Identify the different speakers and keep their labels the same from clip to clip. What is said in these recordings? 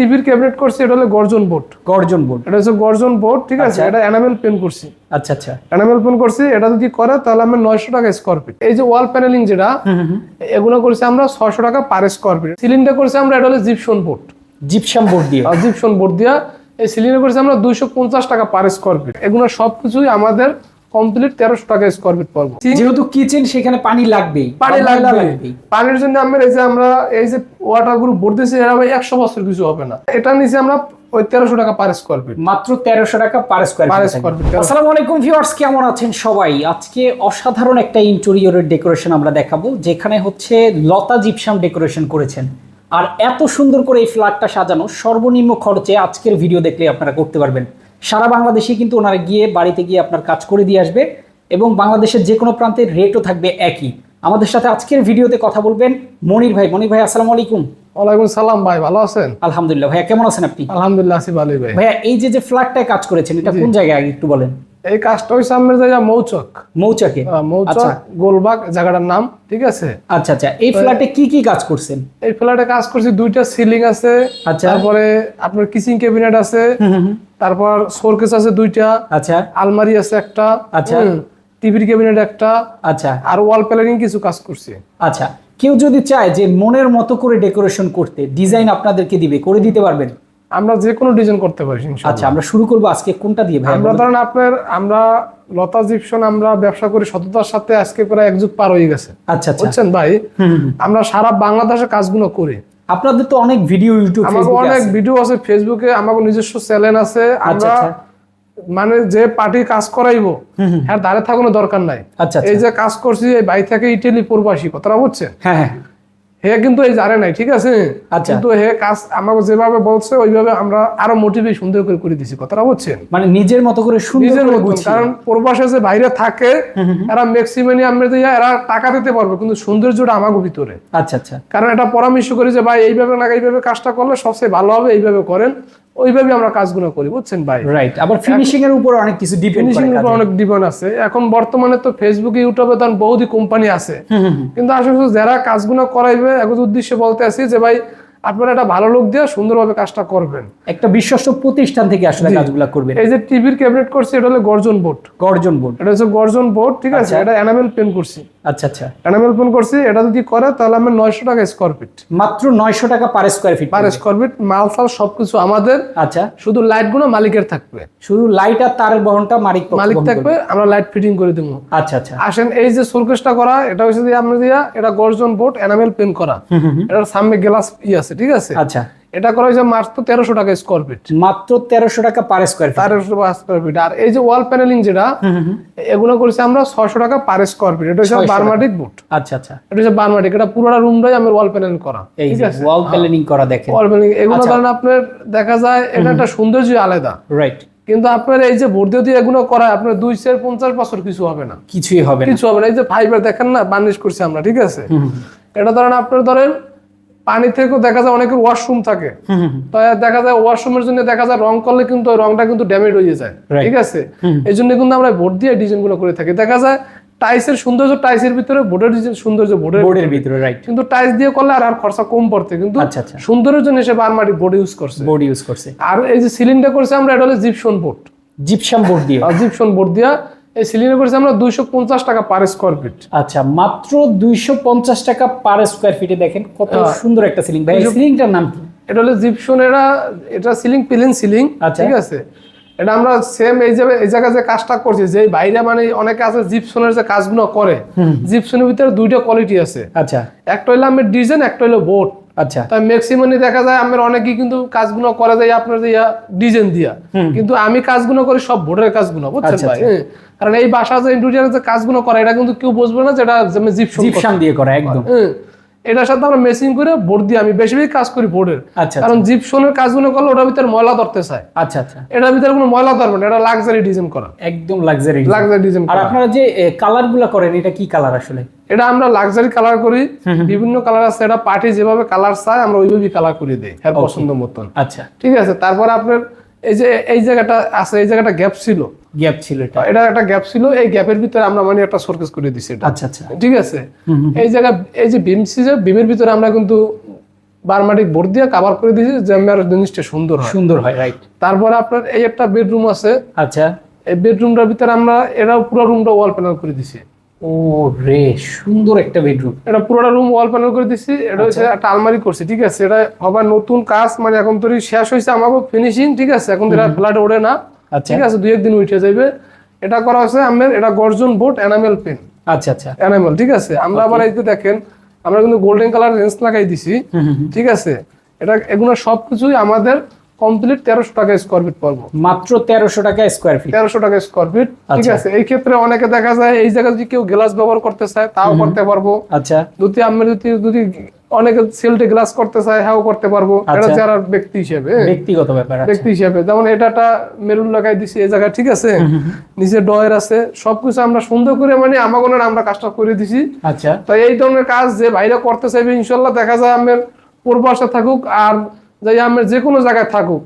Speaker 1: টিভির ক্যাবিনেট করছি এটা হলো গর্জন বোর্ড।
Speaker 2: গর্জন বোর্ড।
Speaker 1: এটা হচ্ছে গর্জন বোর্ড ঠিক আছে?
Speaker 2: আচ্ছা।
Speaker 1: এটা এনামেল পেন করছি।
Speaker 2: আচ্ছা আচ্ছা।
Speaker 1: এনামেল পেন করছি এটা যদি করে তাহলে আমরা নয়শো টাকা স্কোয়ার ফিট এই যে ওয়াল প্যানেলিং যেটা এগুলো করছি আমরা ছয়শো টাকা পার স্কোয়ার ফিট সিলিন্ডার করছি আমরা এটা হলো জিপসন বোর্ড
Speaker 2: জিপসাম বোর্ড দিয়ে।
Speaker 1: জিপসন বোর্ড দিয়া এই সিলিন্ডার করছি আমরা দুইশো পঞ্চাশ টাকা পার স্কোয়ার ফিট এগুলো সবকিছুই আমাদের কমপ্লিট তেরোশো টাকা স্কোয়ার ফিট পড়ব
Speaker 2: যেহেতু কিচেন সেখানে পানি লাগবেই।
Speaker 1: পানি লাগবে পানির জন্য আমরা এই যে আমরা এই যে ওয়াটার গ্রুপ এটা ভাই একশো বছর কিছু হবে না। এটা নিচে আমরা ওই তেরোশো টাকা পার স্কোয়ার ফিট
Speaker 2: মাত্র তেরোশো টাকা per square
Speaker 1: Per
Speaker 2: feet
Speaker 1: square feet,
Speaker 2: থাকবে। আসসালামু আলাইকুম ভিউয়ার্স কেমন আছেন সবাই? আজকে অসাধারণ একটা ইন্টেরিয়রের ডেকোরেশন আমরা দেখাবো যেখানে হচ্ছে লতা জিপসাম ডেকোরেশন করেছেন। আর এত সুন্দর করে এই ফ্ল্যাটটা সাজানো সর্বনিম্ন খরচে আজকের ভিডিও দেখলে আপনারা করতে পারবেন। সারা বাংলাদেশে কিন্তু ওনারা গিয়ে বাড়িতে গিয়ে আপনার কাজ করে দিয়ে আসবে এবং বাংলাদেশের যে কোনো প্রান্তের রেটও থাকবে একই। আমাদের সাথে আজকের ভিডিওতে কথা বলবেন মনির ভাই। মনির ভাই আসসালামু আলাইকুম।
Speaker 1: ওয়ালাইকুম সালাম ভাই ভালো আছেন?
Speaker 2: আলহামদুলিল্লাহ। ভাইয়া কেমন আছেন আপনি?
Speaker 1: আলহামদুলিল্লাহ আছি ভালোই ভাই।
Speaker 2: ভাইয়া এই যে যে ফ্ল্যাটটায় কাজ করেছেন এটা কোন জায়গায় আগে একটু বলেন?
Speaker 1: এই কাজটা হয়েছে আমরা জায়গা মৌচক।
Speaker 2: মৌচাকে?
Speaker 1: মৌচক
Speaker 2: আচ্ছা।
Speaker 1: গোলবাগ জায়গাটার নাম ঠিক আছে?
Speaker 2: আচ্ছা আচ্ছা। এই ফ্ল্যাটে কি কি কাজ করছেন?
Speaker 1: এই ফ্ল্যাটে কাজ করছি দুইটা সিলিং আছে
Speaker 2: আচ্ছা।
Speaker 1: তারপরে আপনার কিচিং ক্যাবিনেট আছে তারপর শোরকেস আছে দুইটা
Speaker 2: আচ্ছা।
Speaker 1: আলমারি আছে একটা
Speaker 2: আচ্ছা।
Speaker 1: টিভির ক্যাবিনেট একটা
Speaker 2: আচ্ছা।
Speaker 1: আর ওয়াল প্যানেলিং কিছু কাজ করছি।
Speaker 2: আচ্ছা। কেউ যদি চায় যে মনের মতো করে ডেকোরেশন করতে ডিজাইন আপনাদেরকে দিবে করে দিতে পারবেন?
Speaker 1: আমরা যে কোনো ডিজাইন করতে পারি।
Speaker 2: আচ্ছা আমরা শুরু করব আজকে কোনটা দিয়ে ভাই
Speaker 1: আমরা ধরেন আপনার আমরা লতা জিপসন আমরা ব্যবসা করি সততার সাথে আজকে প্রায় এক যুগ পার হয়ে গেছে।
Speaker 2: আচ্ছা আচ্ছা।
Speaker 1: বুঝছেন ভাই। আমরা সারা বাংলাদেশে কাজগুলো করি।
Speaker 2: আপনাদের তো অনেক ভিডিও ইউটিউব ফেসবুকে
Speaker 1: অনেক ভিডিও আছে ফেসবুকে আমাকে নিজস্ব চ্যানেল আছে।
Speaker 2: আচ্ছা
Speaker 1: আমরা
Speaker 2: আচ্ছা।
Speaker 1: মানে যে পার্টি কাজ করাইবো হ্যাঁ দাঁড়িয়ে থাকানোর দরকার নাই।
Speaker 2: আচ্ছা
Speaker 1: এই যে কাজ করছি এই বাড়ি থেকে ইটালি প্রবাসী কথাটা বুঝছেন?
Speaker 2: হ্যাঁ হ্যাঁ।
Speaker 1: হে কিন্তু এই জানে নাই ঠিক আছে?
Speaker 2: আচ্ছা।
Speaker 1: কিন্তু হে কাজ আমাকে যেভাবে বলছে ওইভাবে আমরা আরও মোটিভে সুন্দর করে করে দিছি কথাটা বুঝছেন?
Speaker 2: মানে নিজের মতো করে
Speaker 1: নিজের
Speaker 2: মতো
Speaker 1: কারণ প্রবাসে যে বাইরে থাকে এরা ম্যাক্সিমানি আমরা যে এরা টাকা দিতে পারবে কিন্তু সৌন্দর্যটা আমাকে ভিতরে।
Speaker 2: আচ্ছা আচ্ছা।
Speaker 1: কারণ এটা পরামর্শ করি যে ভাই এইভাবে না এইভাবে কাজটা করলে সবচেয়ে ভালো হবে এইভাবে করেন। ওইভাবে আমরা কাজগুলো করি বুঝছেন ভাই?
Speaker 2: রাইট আবার ফিনিশিং এর উপর অনেক কিছু ডিপেন্ড
Speaker 1: ফিনিশিং এর উপর অনেক ডিমান্ড আছে। এখন বর্তমানে তো ফেসবুক ইউটিউবে তখন বহুতই কোম্পানি আছে। কিন্তু আসলে যারা কাজগুলো করাইবে এখন উদ্দেশ্যে বলতে আছি যে ভাই আপনারা একটা ভালো লোক দিয়ে সুন্দরভাবে কাজটা করবেন।
Speaker 2: একটা বিশ্বস্ত প্রতিষ্ঠান থেকে আসলে কাজগুলো করবেন।
Speaker 1: এই যে টিভির ক্যাবিনেট করছি এটা হলো গর্জন বোর্ড
Speaker 2: গর্জন বোর্ড
Speaker 1: এটা হচ্ছে গর্জন বোর্ড ঠিক আছে? এটা এনামেল পেন করছি।
Speaker 2: আচ্ছা আচ্ছা।
Speaker 1: এনামেল পেন করছি এটা যদি করে তাহলে আমরা নয়শো টাকা স্কোয়ার ফিট
Speaker 2: মাত্র নয়শো টাকা per square feet
Speaker 1: per square feet মাল ফাল সবকিছু আমাদের।
Speaker 2: আচ্ছা।
Speaker 1: শুধু লাইটগুলো মালিকের থাকবে।
Speaker 2: শুধু লাইট আর তারের বহনটা মালিক
Speaker 1: মালিক থাকবে আমরা লাইট ফিটিং করে দেবো।
Speaker 2: আচ্ছা আচ্ছা।
Speaker 1: আসেন এই যে সোলকেসটা করা এটা হচ্ছে দিয়ে আমরা দিয়া এটা গর্জন বোর্ড এনামেল পেন করা। এটার সামনে গ্লাস ই আছে ঠিক আছে?
Speaker 2: আচ্ছা।
Speaker 1: এটা করা হয়েছে মাত্র তেরোশো টাকা স্কোয়ার ফিট
Speaker 2: মাত্র তেরোশো টাকা পার স্কোয়ার ফিট
Speaker 1: তেরোশো টাকা স্কোয়ার ফিট আর এই যে ওয়াল প্যানেলিং যেটা এগুলো করেছি আমরা ছশো টাকা পার স্কোয়ার ফিট এটা হচ্ছে
Speaker 2: 600
Speaker 1: বারমাটিক বুট
Speaker 2: আচ্ছা আচ্ছা।
Speaker 1: এটা হচ্ছে বারমাটিক এটা পুরোটা রুমটাই আমার ওয়াল প্যানেল করা।
Speaker 2: এই ওয়াল প্ল্যানিং করা দেখেন।
Speaker 1: ওয়াল প্যানেলিং এগুলো
Speaker 2: আচ্ছা।
Speaker 1: ধরেন আপনার দেখা যায় এটা একটা সৌন্দর্য আলাদা।
Speaker 2: রাইট
Speaker 1: কিন্তু আপনার এই যে ভোট দিয়ে এগুলো করা আপনার দুই চার পঞ্চাশ বছর কিছু হবে না।
Speaker 2: কিছুই হবে
Speaker 1: কিছু হবে না। এই যে ফাইবার দেখেন না বার্নিশ করছি আমরা ঠিক আছে? এটা ধরেন আপনার ধরেন পানি থেকেও দেখা যায় অনেকের ওয়াশরুম থাকে। দেখা যায় ওয়াশরুমের জন্য দেখা যায় রং করলে কিন্তু রংটা কিন্তু ড্যামেজ হয়ে যায়। ঠিক আছে? এই জন্য কিন্তু আমরা ভোট দিয়ে ডিজাইনগুলো করে থাকি। দেখা যায় টাইসের সৌন্দর্য টাইসের ভিতরে বোর্ডের সৌন্দর্য বোর্ডের
Speaker 2: বোর্ডের ভিতরে। রাইট
Speaker 1: কিন্তু টাইস দিয়ে করলে আর আর খরচা কম পড়তে। কিন্তু
Speaker 2: আচ্ছা আচ্ছা।
Speaker 1: সৌন্দর্যের জন্য সে বারমাটি বোর্ড ইউজ করছে।
Speaker 2: বোর্ড ইউজ করছে।
Speaker 1: আর এই যে সিলিন্ডার করছে আমরা এটা হলো জিপসন বোর্ড
Speaker 2: জিপসাম বোর্ড দিয়ে।
Speaker 1: জিপসন বোর্ড দিয়া এই সিলিন্ডার করছে আমরা দুইশো পঞ্চাশ টাকা পার স্কোয়ার ফিট
Speaker 2: আচ্ছা মাত্র দুইশো পঞ্চাশ টাকা পার স্কোয়ার ফিটে দেখেন কত সুন্দর একটা সিলিং ভাই সিলিংটার নাম কি?
Speaker 1: এটা হলো জিপসন এরা এটা সিলিং প্লেন সিলিং
Speaker 2: আচ্ছা।
Speaker 1: ঠিক আছে? এটা আমরা সেম এই যে এই জায়গায় যে কাজটা করছি যে বাইরে মানে অনেকে আছে জিপসনের যে কাজগুলো করে জিপসনের ভিতরে দুইটা কোয়ালিটি আছে।
Speaker 2: আচ্ছা।
Speaker 1: একটা হলো আমার ডিজাইন একটা হলো বোর্ড
Speaker 2: আচ্ছা।
Speaker 1: তাই ম্যাক্সিমামই দেখা যায় আমার অনেকেই কিন্তু কাজগুলো করে যায় আপনার দিয়া ডিজাইন দিয়া। কিন্তু আমি কাজগুলো করি সব বোর্ডের কাজগুলো বুঝছেন
Speaker 2: আচ্ছা,
Speaker 1: ভাই? হ্যাঁ। কারণ এই বাসা যে ইন্টেরিয়ার যে কাজগুলো করে এটা কিন্তু কেউ বুঝবে না যেটা জিপসন
Speaker 2: দিয়ে করা একদম।
Speaker 1: হ্যাঁ। এটার সাথে আমরা মেশিং করে বোর্ড দিয়ে আমি বেশি বেশি কাজ করি বোর্ডের
Speaker 2: আচ্ছা
Speaker 1: কারণ জিপসনের কাজগুলো করলে ওটার ভিতরে ময়লা ধরতে চায়।
Speaker 2: আচ্ছা আচ্ছা।
Speaker 1: এটার ভিতরে কোনো ময়লা ধরবে না এটা লাক্সারি ডিজাইন করা।
Speaker 2: একদম লাক্সারি
Speaker 1: লাক্সারি ডিজাইন
Speaker 2: আর আপনারা যে কালারগুলা করেন এটা কি কালার আসলে?
Speaker 1: এটা আমরা লাক্সারি কালার করি বিভিন্ন কালার আছে এটা পার্টি যেভাবে কালার চায় আমরা ওইভাবেই কালার করে দিই হ্যাঁ পছন্দ মতন।
Speaker 2: আচ্ছা।
Speaker 1: ঠিক আছে তারপর আপনার এই যে এই জায়গাটা আছে এই জায়গাটা গ্যাপ ছিল।
Speaker 2: গ্যাপ ছিল এটা।
Speaker 1: এটা একটা গ্যাপ ছিল এই গ্যাপের ভিতরে আমরা মানে একটা সার্কেস করে দিছি এটা।
Speaker 2: আচ্ছা আচ্ছা।
Speaker 1: ঠিক আছে? এই জায়গা এই যে বিম যে বিমের ভিতরে আমরা কিন্তু বারমাটিক বোর্ড দিয়ে কাভার করে দিয়েছি যে আমার জিনিসটা সুন্দর হয়।
Speaker 2: সুন্দর হয় রাইট
Speaker 1: তারপরে আপনার এই একটা বেডরুম আছে।
Speaker 2: আচ্ছা।
Speaker 1: এই বেডরুমটার ভিতরে আমরা এটাও পুরো রুমটা ওয়াল প্যানেল করে দিছি।
Speaker 2: ও রে সুন্দর একটা বেডরুম
Speaker 1: এটা পুরোটা রুম ওয়াল প্যানেল করে দিছি এটা হচ্ছে একটা আলমারি করছি ঠিক আছে? এটা আবার নতুন কাজ মানে এখন তো শেষ হয়েছে আমাকে ফিনিশিং ঠিক আছে? এখন এটা ফ্ল্যাট ওঠে না
Speaker 2: আচ্ছা।
Speaker 1: ঠিক আছে? দুই একদিন উঠে যাবে এটা করা হচ্ছে আমার এটা গর্জন বোর্ড এনামেল পেন
Speaker 2: আচ্ছা আচ্ছা।
Speaker 1: এনামেল ঠিক আছে? আমরা আবার এই দেখেন আমরা কিন্তু গোল্ডেন কালার রেঞ্জ লাগাই দিছি। ঠিক আছে? এটা এগুলো সবকিছুই আমাদের কমপ্লিট তেরোশো টাকা স্কোয়ার ফিট পড়ব
Speaker 2: মাত্র তেরোশো টাকা স্কোয়ার ফিট
Speaker 1: তেরোশো টাকা স্কোয়ার ফিট ঠিক
Speaker 2: আচ্ছা।
Speaker 1: আছে? এই ক্ষেত্রে অনেকে দেখা যায় এই জায়গায় যদি কেউ গ্লাস ব্যবহার করতে চায় তাও করতে পারব।
Speaker 2: আচ্ছা।
Speaker 1: যদি আমি যদি যদি অনেকে সেলটে গ্লাস করতে চায় হ্যাঁ করতে পারব। এটা
Speaker 2: আচ্ছা।
Speaker 1: যারা ব্যক্তি হিসেবে।
Speaker 2: ব্যক্তিগত ব্যাপার আছে
Speaker 1: ব্যক্তি হিসেবে। যেমন এটাটা মেরুন লাগাই দিছি এই জায়গায় ঠিক আছে? নিচে ডয়ের আছে। সবকিছু আমরা সুন্দর করে মানে আমাগনের আমরা কাজটা করে দিছি।
Speaker 2: আচ্ছা।
Speaker 1: তো এই ধরনের কাজ যে বাইরে করতে চাইবে ইনশাল্লাহ দেখা যায় আমার পূর্বাসে থাকুক আর যাই আমরা যে কোনো জায়গায় থাকুক।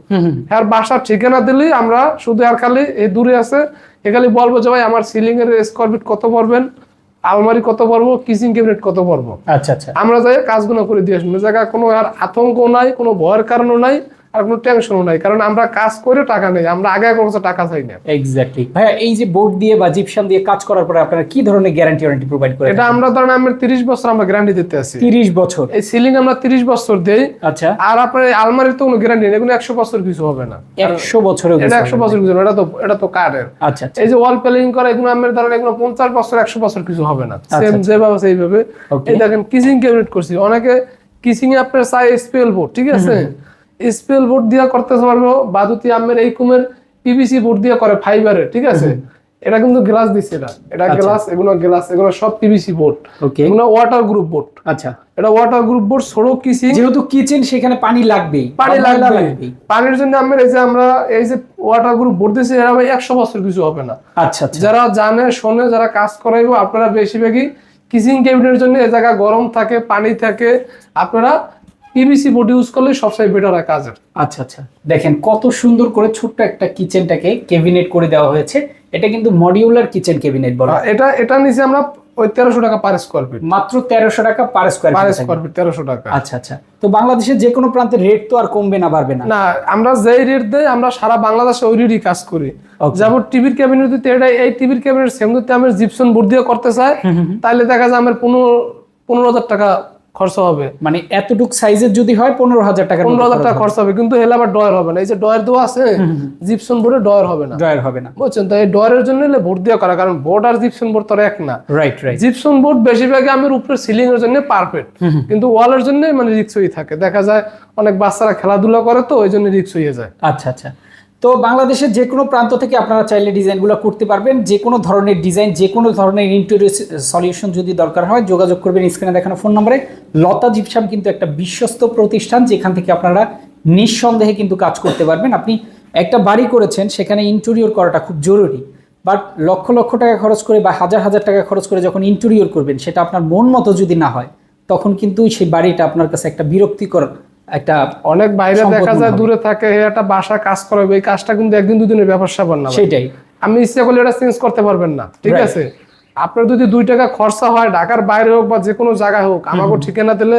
Speaker 1: আর বাসার ঠিকানা দিলেই আমরা শুধু আর খালি এই দূরে আছে। এ খালি বলব যে ভাই আমার সিলিং এর স্কোয়ার ফিট কত পড়বেন? আলমারি কত পড়ব? কিচিং ক্যাবিনেট কত পড়ব?
Speaker 2: আচ্ছা আচ্ছা।
Speaker 1: আমরা যাই কাজগুলো করে দিয়ে আসব। জায়গায় কোনো আর আতঙ্ক নাই কোনো ভয়ের কারণও নাই। আর কোনো টেনশনও নাই কারণ আমরা কাজ করে টাকা নেই আমরা আগে কোনো টাকা চাই না।
Speaker 2: এক্স্যাক্টলি ভাইয়া এই যে বোর্ড দিয়ে বা জিপসাম দিয়ে কাজ করার পরে আপনারা কি ধরনের গ্যারান্টি ওয়ারেন্টি প্রোভাইড করে
Speaker 1: এটা আমরা ধরেন আমরা তিরিশ বছর আমরা গ্যারান্টি দিতে আছি।
Speaker 2: তিরিশ বছর।
Speaker 1: এই সিলিং আমরা তিরিশ বছর দেই
Speaker 2: আচ্ছা।
Speaker 1: আর আপনার আলমারির তো কোনো গ্যারান্টি নেই এগুলো একশো বছর কিছু হবে না।
Speaker 2: একশো বছরেও
Speaker 1: এটা একশো বছর কিছু এটা তো এটা তো কাঠের
Speaker 2: আচ্ছা আচ্ছা।
Speaker 1: এই যে ওয়াল প্যালিং করা এগুলো আমার ধরেন এগুলো পঞ্চাশ বছর একশো বছর কিছু হবে না।
Speaker 2: আচ্ছা,
Speaker 1: সেম যেভাবে সেইভাবে। এই দেখেন কিচিং ক্যাবিনেট করছি। অনেকে কিচিং এ আপনার চাই স্পেল বোর্ড ঠিক আছে? স্পেল বোর্ড দিয়ে করতে পারব বা যদি আমার এই কুমের পিভিসি বোর্ড দিয়ে করে ফাইবারের ঠিক আছে? এটা কিন্তু গ্লাস দিচ্ছে এটা এটা গ্লাস এগুলো গ্লাস এগুলো সব পিভিসি বোর্ড।
Speaker 2: ওকে।
Speaker 1: এগুলো ওয়াটার গ্রুপ বোর্ড।
Speaker 2: আচ্ছা।
Speaker 1: এটা ওয়াটার গ্রুপ বোর্ড সরো কিচিং
Speaker 2: যেহেতু কিচেন সেখানে পানি লাগবেই।
Speaker 1: পানি লাগবে পানির জন্য আমরা এই যে আমরা এই যে ওয়াটার গ্রুপ বোর্ড দিয়েছি এরা ভাই একশো বছর কিছু হবে না।
Speaker 2: আচ্ছা আচ্ছা।
Speaker 1: যারা জানে শোনে যারা কাজ করাইবো আপনারা বেশিরভাগই কিচিং ক্যাবিনেটের জন্য এই জায়গা গরম থাকে পানি থাকে। আপনারা পিভিসি বোর্ড ইউজ করলে সবচেয়ে বেটার হয় কাজের।
Speaker 2: আচ্ছা আচ্ছা। দেখেন কত সুন্দর করে ছোট্ট একটা কিচেনটাকে কেবিনেট করে দেওয়া হয়েছে। এটা কিন্তু মডিউলার কিচেন কেবিনেট বলা।
Speaker 1: এটা এটা নিচে আমরা ওই তেরোশো টাকা পার স্কোয়ার ফিট
Speaker 2: মাত্র তেরোশো টাকা per square
Speaker 1: per square feet তেরোশো টাকা।
Speaker 2: আচ্ছা আচ্ছা। তো বাংলাদেশের যে কোনো প্রান্তের রেট তো আর কমবে না বাড়বে না।
Speaker 1: না আমরা যেই রেট দেই আমরা সারা বাংলাদেশে ওই রেটই কাজ করি। যেমন টিভির ক্যাবিনেট যদি এটা এই টিভির ক্যাবিনেট সেম যদি আমি জিপসন বোর্ড দিয়ে করতে চাই তাহলে দেখা যায় আমার পনেরো পনেরো হাজার টাকা খরচ হবে।
Speaker 2: মানে এতটুক সাইজের যদি হয় পনেরো হাজার টাকা
Speaker 1: পনেরো হাজার টাকা খরচ হবে কিন্তু এলে আবার ডয়ার হবে না। এই যে ডয়ার দেওয়া আছে জিপসন বোর্ডে ডয়ার হবে না।
Speaker 2: ড্রয়ার হবে না।
Speaker 1: বুঝছেন? তো এই ডয়ারের জন্য এলে বোর্ড দেওয়া করা কারণ বোর্ড আর জিপসন বোর্ড তো এক না।
Speaker 2: রাইট রাইট
Speaker 1: জিপসন বোর্ড বেশিরভাগই আমার উপরে সিলিং এর জন্য পারফেক্ট কিন্তু ওয়ালের জন্য মানে রিক্স হয়ে থাকে। দেখা যায় অনেক বাচ্চারা খেলাধুলা করে তো ওই জন্য রিক্স হয়ে যায়।
Speaker 2: আচ্ছা আচ্ছা। তো বাংলাদেশের যে কোনো প্রান্ত থেকে আপনারা চাইলে ডিজাইনগুলো করতে পারবেন। যে কোনো ধরনের ডিজাইন যে কোনো ধরনের ইন্টেরিয়র সলিউশন যদি দরকার হয়, যোগাযোগ করবেন স্ক্রিনে দেখানো ফোন নম্বরে লতা জিপসাম কিন্তু একটা বিশ্বস্ত প্রতিষ্ঠান, যেখান থেকে আপনারা নিঃসন্দেহে কিন্তু কাজ করতে পারবেন। আপনি একটা বাড়ি করেছেন, সেখানে ইন্টেরিয়র করাটা খুব জরুরি। বাট লক্ষ লক্ষ টাকা খরচ করে বা হাজার হাজার টাকা খরচ করে যখন ইন্টেরিয়র করবেন, সেটা আপনার মন মতো যদি না হয়, তখন কিন্তু সেই বাড়িটা আপনার কাছে একটা বিরক্তিকর একটা
Speaker 1: অনেক বাইরে দেখা যায় দূরে থাকে একটা বাসা কাজ করাবে এই কাজটা কিন্তু একদিন দুদিনের ব্যাপার স্যাপার না
Speaker 2: সেটাই।
Speaker 1: আমি ইচ্ছা করলে এটা চেঞ্জ করতে পারবেন না ঠিক আছে? আপনার যদি দুই টাকা খরচা হয় ঢাকার বাইরে হোক বা যে কোনো জায়গায় হোক আমাকে ঠিকানা দিলে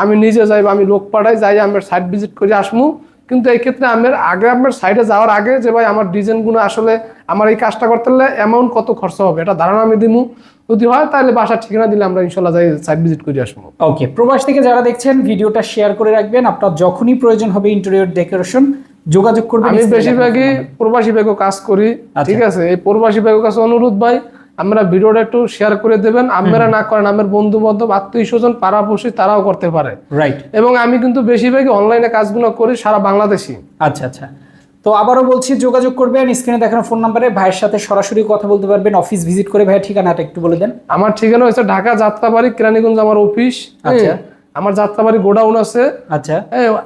Speaker 1: আমি নিজে যাই বা আমি লোক পাঠাই যাই আমি সাইট ভিজিট করে আসমু কিন্তু এই ক্ষেত্রে আমার আগে আমার সাইডে যাওয়ার আগে যে ভাই আমার ডিজাইনগুলো আসলে আমার এই কাজটা করতে হলে অ্যামাউন্ট কত খরচা হবে? এটা ধারণা আমি দিমু। যদি হয় তাহলে বাসার ঠিকানা দিলে আমরা ইনশাল্লাহ যাই সাইট ভিজিট করে আসব।
Speaker 2: ওকে প্রবাস থেকে যারা দেখছেন ভিডিওটা শেয়ার করে রাখবেন। আপনার যখনই প্রয়োজন হবে ইন্টেরিয়র ডেকোরেশন যোগাযোগ করবেন
Speaker 1: আমি বেশিরভাগই প্রবাসী ব্যাগও কাজ করি
Speaker 2: আচ্ছা।
Speaker 1: ঠিক আছে? এই প্রবাসী ব্যাগের কাছে অনুরোধ ভাই আমরা ভিডিওটা একটু শেয়ার করে দেবেন। আপনারা না করেন আমার বন্ধু বান্ধব আত্মীয় স্বজন পাড়াপড়শি তারাও করতে পারে।
Speaker 2: রাইট
Speaker 1: এবং আমি কিন্তু বেশিরভাগই অনলাইনে কাজগুলো করি সারা বাংলাদেশি
Speaker 2: আচ্ছা আচ্ছা। তো আবারও বলছি যোগাযোগ করবেন স্ক্রিনে দেখানো ফোন নাম্বারে ভাইয়ের সাথে সরাসরি কথা বলতে পারবেন অফিস ভিজিট করে ভাইয়ের ঠিকানাটা একটু বলে দেন।
Speaker 1: আমার ঠিকানা হচ্ছে ঢাকা যাত্রাবাড়ি কেরানীগঞ্জ আমার অফিস
Speaker 2: আচ্ছা।
Speaker 1: আমার যাত্রাবাড়ি গোডাউন আছে।
Speaker 2: আচ্ছা।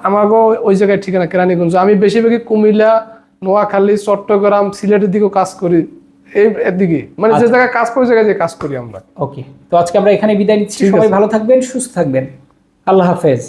Speaker 1: আমাকে ওই জায়গায় ঠিকানা কেরানীগঞ্জ। আমি বেশিরভাগই কুমিল্লা নোয়াখালী চট্টগ্রাম সিলেটের দিকেও কাজ করি। এই মানে যে জায়গায় কাজ করি জায়গায় যে কাজ করি আমরা।
Speaker 2: ওকে তো আজকে আমরা এখানে বিদায় নিচ্ছি। সবাই ভালো থাকবেন সুস্থ থাকবেন। আল্লাহ হাফেজ।